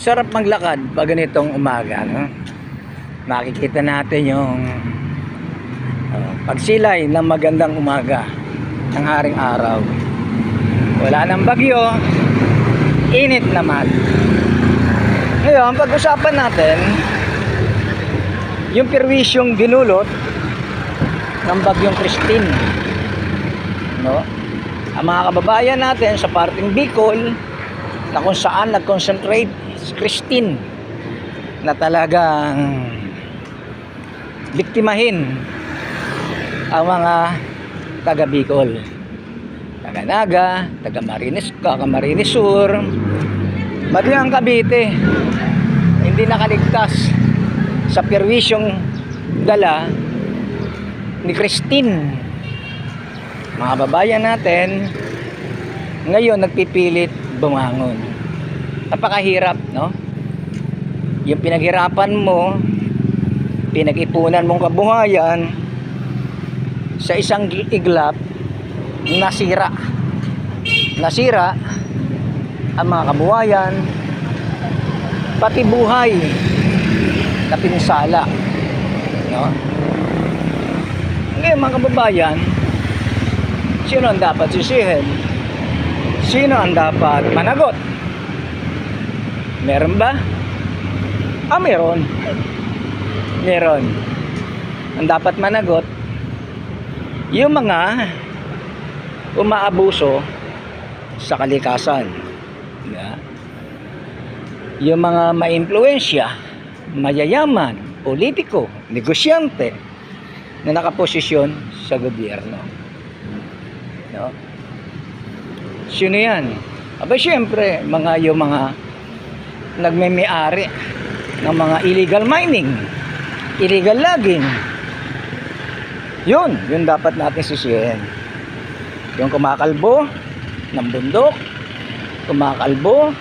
sarap maglakad pag ganitong umaga, no? Makikita natin yung uh, pagsilay ng magandang umaga ng haring araw. Wala nang bagyo, init naman. Ngayon, pag-usapan natin yung perwisyong dinulot ng bagyong Christine. No? Ang mga kababayan natin sa parting Bicol na kung saan nag-concentrate Christine na talagang biktimahin ang mga taga Bicol. Taga Naga, taga Marinis, taga Marinis Sur, pati ang Cavite hindi nakaligtas sa perwisyong dala ni Christine. Mga babayan natin, ngayon nagpipilit bumangon. Napakahirap, no? Yung pinaghirapan mo, pinag-ipunan mong kabuhayan, sa isang iglap, nasira. Nasira ang mga kabuhayan, pati buhay na pinsala. No? Ngayon mga kababayan, sino ang dapat sisihin? Sino ang dapat managot? Meron ba? Ah, meron. Meron. Ang dapat managot, yung mga umaabuso sa kalikasan. Yeah. Yung mga maimpluensya, mayayaman, politiko, negosyante na nakaposisyon sa gobyerno. No? Sino yan? Aba syempre, mga yung mga nagmeme-ari ng mga illegal mining, illegal logging. Yun, yun dapat natin sisihin. Yung kumakalbo ng bundok, kumakalbo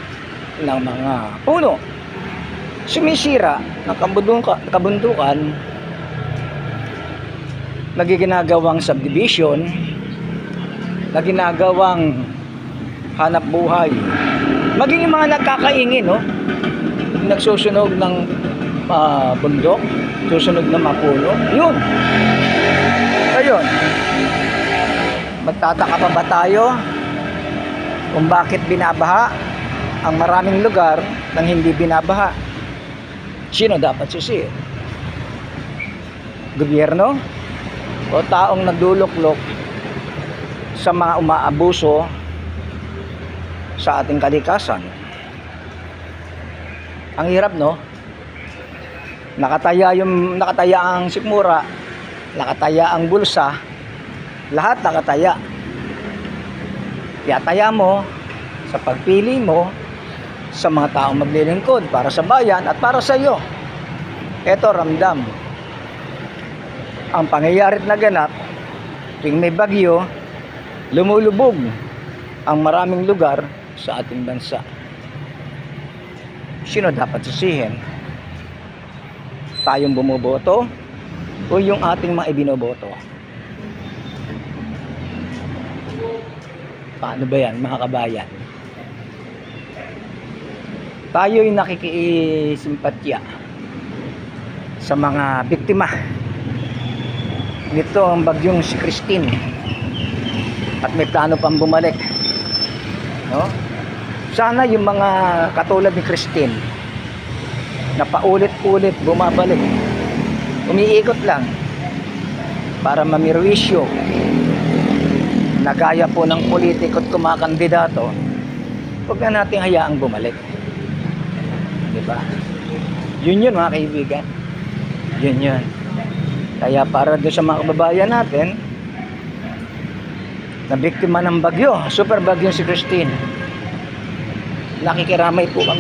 ng mga puno, sumisira ng kabundukan, kabundukan na subdivision, na ginagawang hanap buhay. Maging yung mga nagkakaingin, no? Nagsusunog ng ah, bundok, susunog ng mapuno. Yun. Ayun. Magtataka pa ba tayo kung bakit binabaha ang maraming lugar nang hindi binabaha? Sino dapat susi? Gobyerno? O taong nagduluklok sa mga umaabuso sa ating kalikasan? Ang hirap, no? Nakataya yung nakataya ang sikmura, nakataya ang bulsa, lahat nakataya. Tiyataya mo sa pagpili mo sa mga taong maglilingkod para sa bayan at para sa iyo. Ito ramdam. Ang pangyayari't naganap tuwing may bagyo, lumulubog ang maraming lugar sa ating bansa. Sino dapat susihin? Tayong bumuboto o yung ating mga ibinoboto? Paano ba yan mga kabayan? Tayo'y nakikisimpatya sa mga biktima nito ang bagyong si Christine at may plano pang bumalik no? Sana yung mga katulad ni Christine na paulit-ulit bumabalik umiikot lang para mamirwisyo na gaya po ng politiko at kumakandidato huwag na natin hayaang bumalik. Di ba? Yun yun mga kaibigan. Yun yun. Kaya para doon sa mga kababayan natin na biktima ng bagyo super bagyo si Christine nakikiramay po kami